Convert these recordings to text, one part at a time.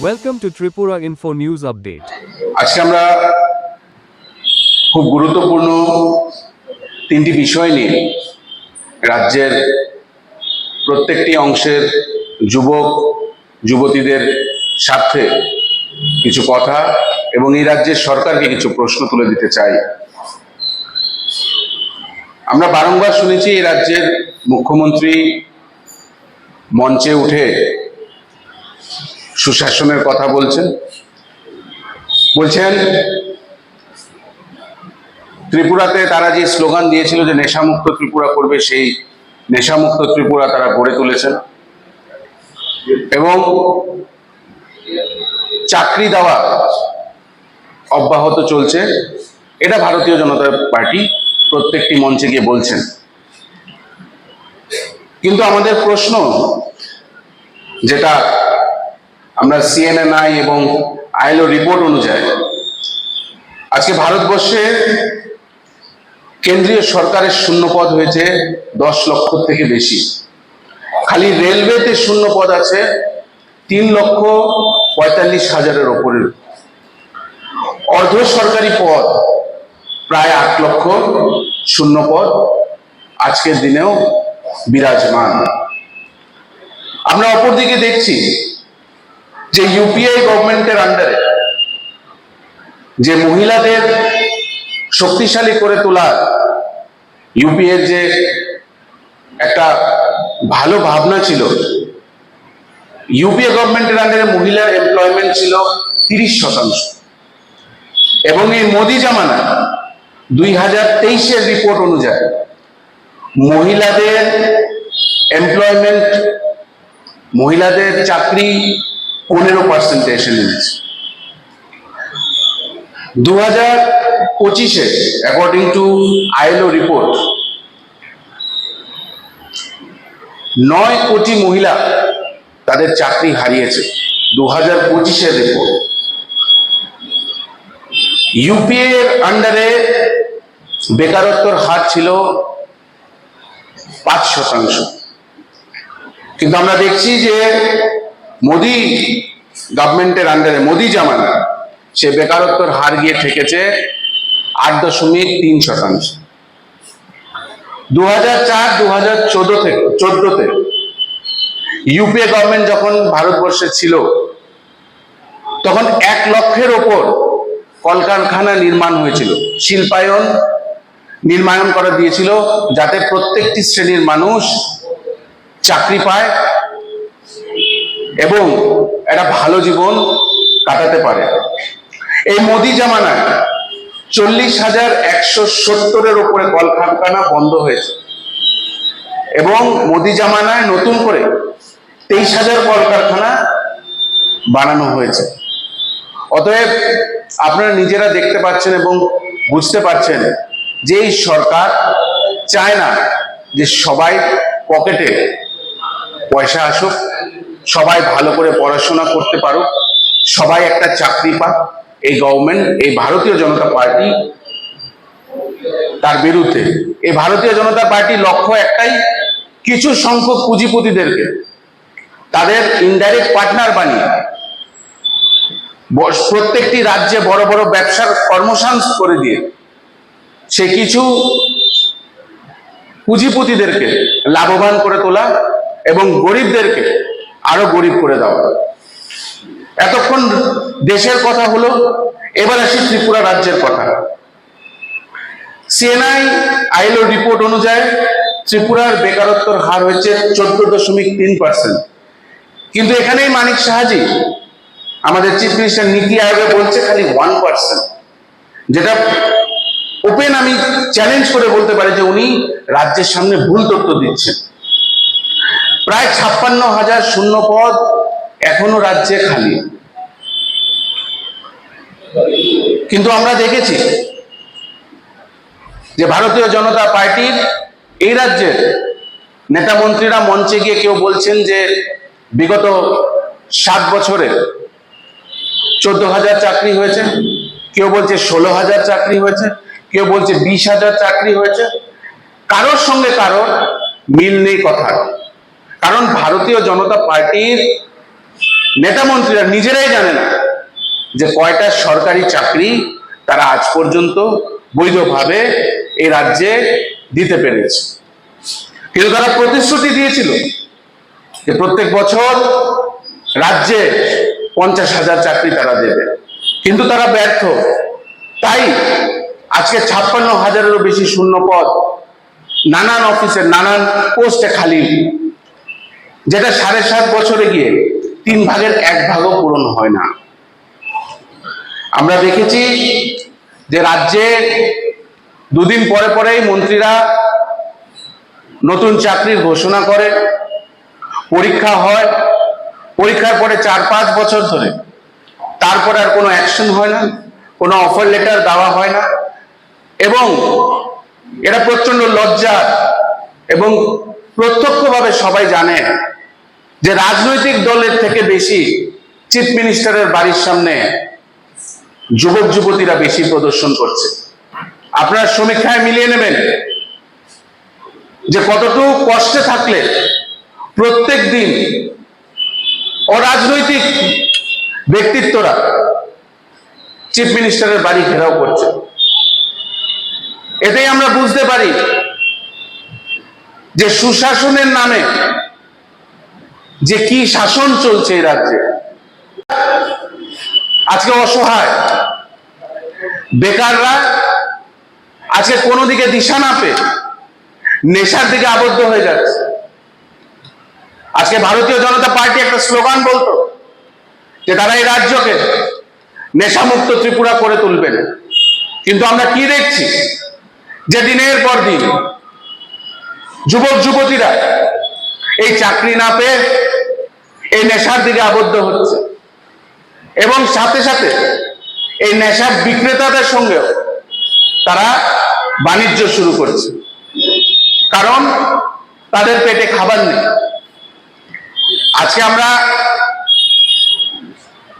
Welcome to Tripura Info News Update. আজকে আমরা খুব গুরুত্বপূর্ণ তিনটি বিষয় নিয়ে রাজ্যের প্রত্যেকটি অংশের যুবক, যুবতীদের স্বার্থে কিছু কথা এবং এই রাজ্যের সরকারকে কিছু প্রশ্ন তুলে দিতে চাই আমরা বারংবার শুনেছি এই রাজ্যের মুখ্যমন্ত্রী মঞ্চে উঠে সুশাসনের কথা বলছেন। বলছেন, ত্রিপুরাতে তারা যে স্লোগান দিয়েছিল যে নেশামুক্ত ত্রিপুরা করবে, সেই নেশামুক্ত ত্রিপুরা তারা গড়ে তুলেছেন। এবং চাকরি দেওয়া অব্যাহত চলছে। এটা ভারতীয় জনতা পার্টি প্রত্যেকটি মঞ্চে গিয়ে বলছেন। কিন্তু আমাদের প্রশ্ন, যেটা আমরা সিএনএনআই এবং আইএলও রিপোর্ট অনুযায়ী আজকে ভারতবর্ষে কেন্দ্রীয় সরকারের শূন্যপদ হয়েছে দশ লক্ষ থেকে বেশি। খালি রেলওয়েতে শূন্যপদ আছে তিন লক্ষ পঁয়তাল্লিশ হাজারের ওপরের। অর্ধ সরকারি পদ প্রায় আট লক্ষ শূন্যপদ, আজকের দিনেও বিরাজমান। আমরা অপরদিকে দেখছি যে ইউপিআই গভর্নমেন্টের আন্ডারে যে মহিলাদের শক্তিশালী করে তোলার ইউপিএর যে একটা ভালো ভাবনা ছিল ইউপিএ গভর্নমেন্টের আন্ডারে মহিলার এমপ্লয়মেন্ট ছিল তিরিশ শতাংশ। এবং এই মোদি জামানা দুই হাজার তেইশের রিপোর্ট অনুযায়ী মহিলাদের এমপ্লয়মেন্ট মহিলাদের চাকরি পনেরো পার্সেন্টে এসে নেমেছে দু হাজার পঁচিশে অ্যাকর্ডিং টু আইএলও রিপোর্ট নয় কোটি মহিলা তাদের চাকরি হারিয়েছে। দু হাজার পঁচিশের রিপোর্ট ইউপিএ এর আন্ডারে বেকারত্বর হার ছিল পাঁচ শতাংশ। কিন্তু আমরা দেখছি যে মোদি গভর্নমেন্টের আন্ডারে মোদি জামানা, সে বেকারত্বর হার গিয়ে ঠেকেছে আট দশমিক তিন শতাংশ। দু হাজার চার দু হাজার চোদ্দ থেকে চোদ্দতে ইউপিএ গভর্নমেন্ট যখন ভারতবর্ষে ছিল, তখন এক লক্ষের ওপর কলকারখানা নির্মাণ হয়েছিল, শিল্পায়ন নির্মাণ করা দিয়েছিল, যাতে প্রত্যেকটি শ্রেণির মানুষ চাকরি পায় এবং একটা ভালো জীবন কাটাতে পারে। এই মোদি জামানায় চল্লিশ হাজার একশো সত্তরের উপরে কলকারখানা বন্ধ হয়েছে। এবং মোদি জামানায় নতুন করে তেইশ হাজার কলকারখানা বানানো হয়েছে। অতএব আপনারা নিজেরা দেখতে পাচ্ছেন এবং বুঝতে পারছেন যে এই সরকার চায় না যে সবাই পকেটে পয়সা আসুক সবাই ভালো করে পড়াশোনা করতে পারুক। সবাই একটা চাকরি পাক। এই গভর্নমেন্ট এই ভারতীয় জনতা পার্টি তার বিরুদ্ধে। এই ভারতীয় জনতা পার্টির লক্ষ্য একটাই, কিছু সংখ্যক পুঁজিপতিদেরকে তাদের ইনডাইরেক্ট পার্টনার বানিয়ে প্রত্যেকটি রাজ্যে বড় বড় ব্যবসার কর্মসংস্থান করে দিয়ে সে কিছু পুঁজিপতিদেরকে লাভবান করে তোলা এবং গরিবদেরকে আরও গরিব করে দেওয়া এতক্ষণ দেশের কথা হলো, এবার আসি ত্রিপুরা রাজ্যের কথা। সিএনআই আইএলও রিপোর্ট অনুযায়ী ত্রিপুরার বেকারত্বর হার হয়েছে চোদ্দ দশমিক তিন পার্সেন্ট কিন্তু এখানেই মানিক সাহাজি, আমাদের চিফ মিনিস্টার নীতি আয়োগে বলছে খালি ওয়ান পার্সেন্ট যেটা ওপেন আমি চ্যালেঞ্জ করে বলতে পারি যে উনি রাজ্যের সামনে ভুল তথ্য দিচ্ছেন। প্রায় ছাপ্পান্ন হাজার শূন্য পদ এখনও রাজ্যে খালি। কিন্তু আমরা দেখেছি যে ভারতীয় জনতা পার্টির এই রাজ্যের নেতা মন্ত্রীরা মঞ্চে গিয়ে কেউ বলছেন যে বিগত সাত বছরে চোদ্দ হাজার চাকরি হয়েছে, কেউ বলছে ষোলো হাজার চাকরি হয়েছে, কেউ বলছে বিশ হাজার চাকরি হয়েছে। কারোর সঙ্গে কারোর মিল নেই কথা কারণ ভারতীয় জনতা পার্টির নেতা মন্ত্রীরা নিজেরাই জানে না যে কয়টা সরকারি চাকরি তারা আজ পর্যন্ত বৈধভাবে এই রাজ্যে দিতে পেরেছে। কিন্তু তারা প্রতিশ্রুতি দিয়েছিল যে প্রত্যেক বছর রাজ্যে পঞ্চাশ হাজার চাকরি তারা দেবে। কিন্তু তারা ব্যর্থ। তাই আজকে ছাপ্পান্ন হাজারেরও বেশি শূন্য পদ নানান অফিসের নানান পোস্টে খালি যেটা সাড়ে সাত বছরে গিয়ে তিন ভাগের এক ভাগও পূরণ হয় না। আমরা দেখেছি যে রাজ্যে দুদিন পরে পরেই মন্ত্রীরা নতুন চাকরির ঘোষণা করে, পরীক্ষা হয়, পরীক্ষার পরে চার পাঁচ বছর ধরে। তারপরে আর কোনো অ্যাকশন হয় না, কোনো অফার লেটার দেওয়া হয় না। এবং এটা প্রচণ্ড লজ্জা এবং প্রত্যক্ষভাবে সবাই জানে যে রাজনৈতিক দলের থেকে বেশি চিফ মিনিস্টারের বাড়ির সামনে যুবক যুবতীরা বেশি প্রদর্শন করছে। আপনারা সমীক্ষায় মিলিয়ে নেবেন যে কতটুকু কষ্টে থাকলে প্রত্যেক দিন অরাজনৈতিক ব্যক্তিত্বরা চিফ মিনিস্টারের বাড়ি ঘেরাও করছে। এতেই আমরা বুঝতে পারি যে সুশাসনের নামে যে কি শাসন চলছে এই রাজ্যে। আজকে অসহায়, বেকাররা আজকে কোনো দিকে দিশা না পেয়ে নেশার দিকে আবদ্ধ হয়ে যাচ্ছে। আজকে ভারতীয় জনতা পার্টি একটা স্লোগান বলতো যে তারা এই রাজ্যকে নেশামুক্ত ত্রিপুরা করে তুলবেন। কিন্তু আমরা কি দেখছি? যে দিনের পর দিন যুবক যুবতীরা এই চাকরি না পেয়ে এই নেশার দিকে আবদ্ধ হচ্ছে। এবং সাথে সাথে এই নেশার বিক্রেতাদের সঙ্গেও তারা বাণিজ্য শুরু করছে। কারণ তাদের পেটে খাবার নেই। আজকে আমরা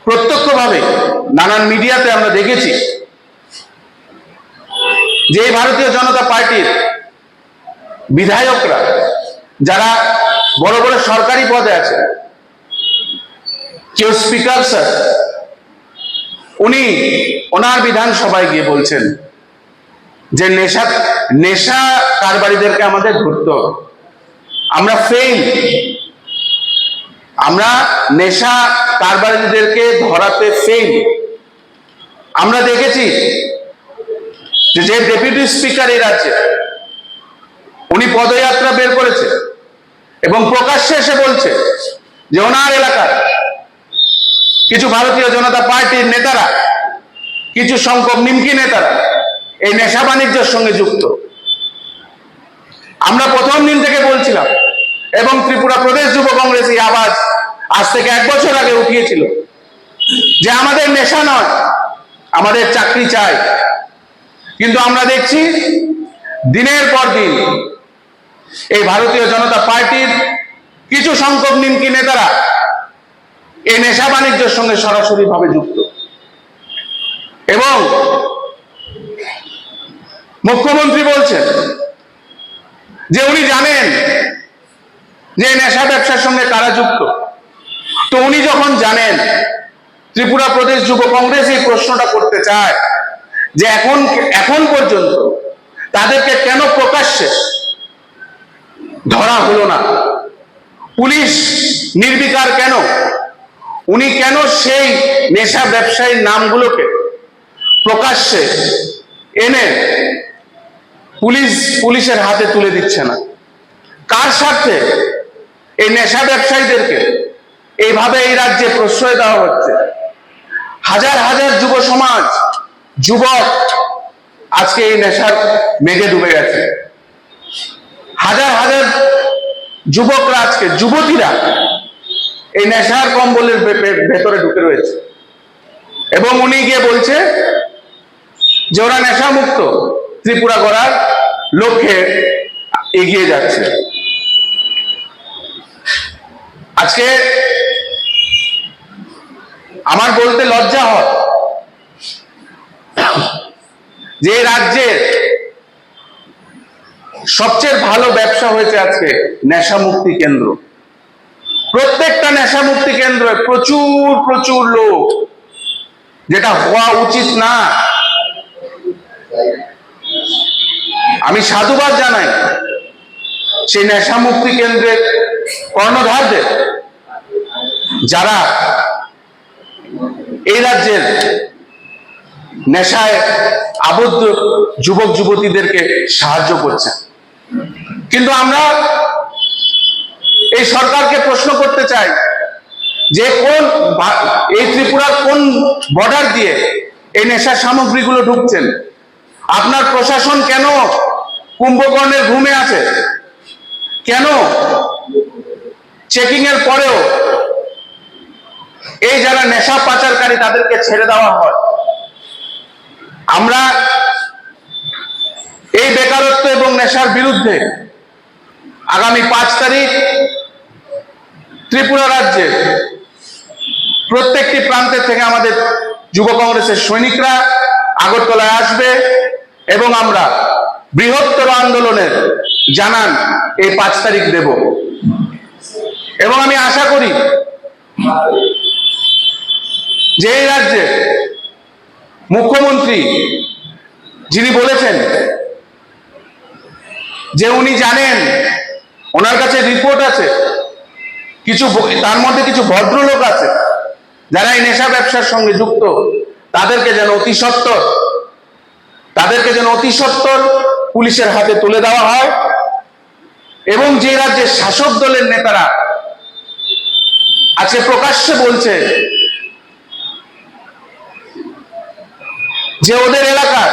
প্রত্যক্ষভাবে নানান মিডিয়াতে আমরা দেখেছি যে ভারতীয় জনতা পার্টির বিধায়করা যারা বড় বড় সরকারি পদে আছে। কেউ স্পিকার, স্যার। উনি ওনার বিধানসভায় গিয়ে বলছেন যে নেশা নেশা কারবারিদেরকে আমাদের ধরতে আমরা ফেল আমরা নেশা কারবারিদেরকে ধরাতে ফেল আমরা দেখেছি যে ডেপুটি স্পিকার এর আছে উনি পদযাত্রা বের করেছে এবং প্রকাশ্যে এসে বলছে যে ওনার এলাকার কিছু ভারতীয় জনতা পার্টির নেতারা, কিছু সংখ্যক নিমকি নেতারা এই নেশা বাণিজ্যের সঙ্গে যুক্ত। আমরা প্রথম দিন থেকে বলছিলাম, এবং ত্রিপুরা প্রদেশ যুব কংগ্রেস এই আওয়াজ আজ থেকে এক বছর আগে উঠিয়েছিল যে আমাদের নেশা নয়, আমাদের চাকরি চাই। কিন্তু আমরা দেখছি দিনের পর দিন এই ভারতীয় জনতা পার্টির কিছু সংখ্যক নিমকি নেতারা এই নেশা বাণিজ্যের সঙ্গে সরাসরি ভাবে যুক্ত। এবং মুখ্যমন্ত্রী বলছেন যে উনি জানেন যে নেশা ব্যবসার সঙ্গে কারা যুক্ত। তো উনি যখন জানেন ত্রিপুরা প্রদেশ যুব কংগ্রেস এই প্রশ্নটা করতে চায় যে এখন এখন পর্যন্ত তাদেরকে কেন প্রকাশ্যে ধরা হলো না। পুলিশ নির্বিকার কেন? উনি কেন সেই নেশা ব্যবসায়ীর নামগুলোকে প্রকাশ্যে এনে পুলিশ পুলিশের হাতে তুলে দিচ্ছে না? কার স্বার্থে এই নেশা ব্যবসায়ীদেরকে এইভাবে এই রাজ্যে প্রশ্রয় দেওয়া হচ্ছে? হাজার হাজার যুব সমাজ, যুবক আজকে এই নেশার মেঘে ডুবে গেছে। হাজার হাজার যুবকরা আজকে, যুবতীরা এই নেশার কম্বলের ভেতরে ঢুকে রয়েছে। এবং উনি গিয়ে বলছে যে ওরা নেশা মুক্ত ত্রিপুরা করার লক্ষ্যে এগিয়ে যাচ্ছে। আজকে আমার বলতে লজ্জা হয় যে রাজ্যের সবচেয়ে ভালো ব্যবসা হয়েছে আজকে নেশা মুক্তি কেন্দ্র। প্রত্যেকটা নেশা মুক্তি কেন্দ্রে প্রচুর প্রচুর লোক। যেটা হওয়া উচিত না। আমি সাধুবাদ জানাই সেই নেশা মুক্তি কেন্দ্রের কর্ণধারদের, যারা এই রাজ্যের নেশায় আবদ্ধ যুবক যুবতীদেরকে সাহায্য করছে কিন্তু আমরা এই সরকারকে প্রশ্ন করতে চাই যে কোন এই ত্রিপুরার কোন বর্ডার দিয়ে এই নেশার সামগ্রীগুলো ঢুকছেন? আপনার প্রশাসন কেন কুম্ভকর্ণের ঘুমে আছে? কেন চেকিং এর পরেও এই যারা নেশা পাচারকারী তাদেরকে ছেড়ে দেওয়া হয়? আমরা এই বেকারত্ব এবং নেশার বিরুদ্ধে আগামী পাঁচ তারিখ ত্রিপুরা রাজ্যে প্রত্যেকটি প্রান্তের থেকে আমাদের যুব কংগ্রেসের সৈনিকরা আগরতলায় আসবে এবং আমরা বৃহত্তর আন্দোলনের জানান এই পাঁচ তারিখ দেব। এবং আমি আশা করি যে এই রাজ্যে মুখ্যমন্ত্রী যিনি বলেছেন যে উনি জানেন, ওনার কাছে রিপোর্ট আছে। কিছু তার মধ্যে কিছু ভদ্রলোক আছে, যারা এই নেশা ব্যবসার সঙ্গে যুক্ত। তাদেরকে যেন অতি সত্বর, তাদেরকে যেন অতি সত্বর পুলিশের হাতে তুলে দেওয়া হয় এবং যে রাজ্যের শাসক দলের নেতারা আছে, প্রকাশ্যে বলছে যে ওদের এলাকার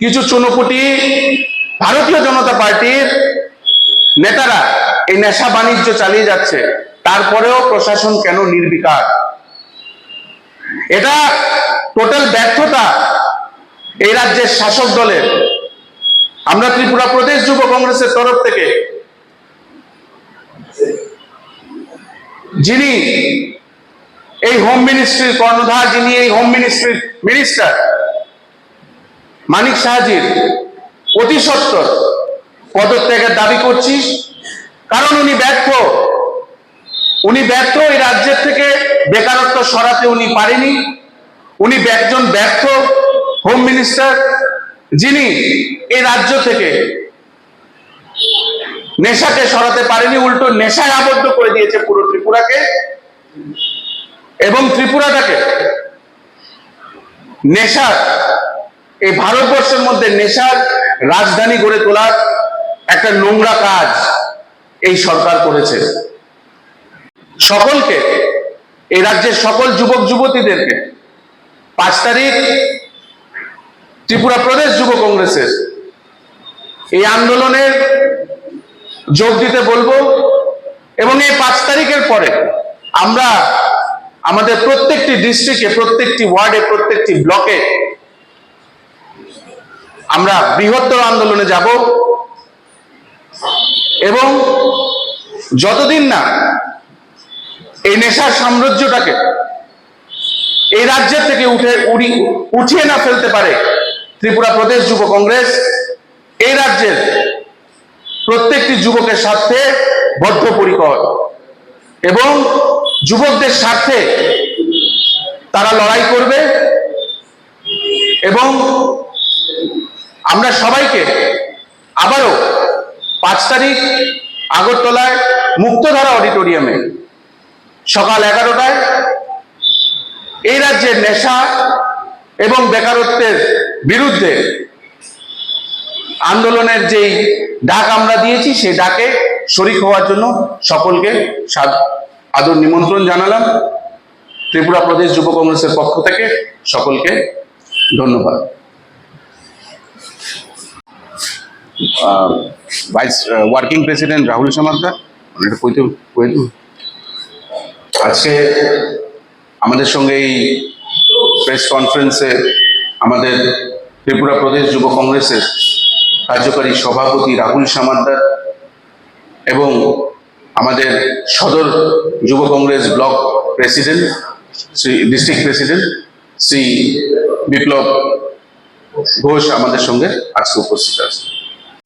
কিছু চুনোপুটি ভারতীয় জনতা পার্টির নেতারা এই নেশা বাণিজ্য চালিয়ে যাচ্ছে, তারপরেও প্রশাসন কেন নির্বিকার? এটা টোটাল ব্যর্থতা এই রাজ্যের শাসক দলের। আমরা ত্রিপুরা প্রদেশ যুব কংগ্রেসের তরফ থেকে যিনি এই হোম মিনিস্ট্রির কর্ণধার, যিনি এই হোম মিনিস্ট্রির মিনিস্টার মানিক সাহাজির অতি সত্তর পদত্যাগের দাবি করছি কারণ উনি ব্যর্থ। উনি ব্যর্থ, এই রাজ্যের থেকে বেকারত্ব সরাতে উনি পারেনি। উনি একজন ব্যর্থ হোম মিনিস্টার যিনি এই রাজ্য থেকে নেশাকে সরাতে পারেনি, উল্টো নেশায় আবদ্ধ করে দিয়েছে পুরো ত্রিপুরাকে। এবং ত্রিপুরাটাকে নেশার, এই ভারতবর্ষের মধ্যে নেশার রাজধানী গড়ে তোলার একটা নোংরা কাজ এই সরকার করেছে। সকলকে, এই রাজ্যের সকল যুবক যুবতীদেরকে, পাঁচ তারিখ ত্রিপুরা প্রদেশ যুব কংগ্রেসের এই আন্দোলনের যোগ দিতে বলব এবং এই পাঁচ তারিখের পরে আমরা আমাদের প্রত্যেকটি ডিস্ট্রিক্টে প্রত্যেকটি ওয়ার্ডে প্রত্যেকটি ব্লকে আমরা বৃহত্তর আন্দোলনে যাব এবং যতদিন না এই নেশার সাম্রাজ্যটাকে এই রাজ্যের থেকে উঠে উড়ি উঠিয়ে না ফেলতে পারে ত্রিপুরা প্রদেশ যুব কংগ্রেস, এই রাজ্যের প্রত্যেকটি যুবকের স্বার্থে বদ্ধপরিকর এবং যুবকদের স্বার্থে তারা লড়াই করবে এবং আমরা সবাইকে আবারও পাঁচ তারিখ আগরতলায় মুক্তধারা অডিটোরিয়ামে সকাল এগারোটায় এই রাজ্যের নেশা এবং বেকারত্বের বিরুদ্ধে আন্দোলনের যেই ডাক আমরা দিয়েছি সেই ডাকে শরিক হওয়ার জন্য সকলকে আদর নিমন্ত্রণ জানালাম। ত্রিপুরা প্রদেশ যুব কংগ্রেসের পক্ষ থেকে সকলকে ধন্যবাদ। ভাইস ওয়ার্কিং প্রেসিডেন্ট রাহুল কই আজকে আমাদের সঙ্গে এই প্রেস কনফারেন্সে আমাদের ত্রিপুরা প্রদেশ যুব কংগ্রেসের কার্যকারী সভাপতি রাহুল সামাদ্দার এবং আমাদের সদর যুব Congress block president Shri district president Shri Biplab Ghosh আমাদের সঙ্গে আজকে উপস্থিত আছে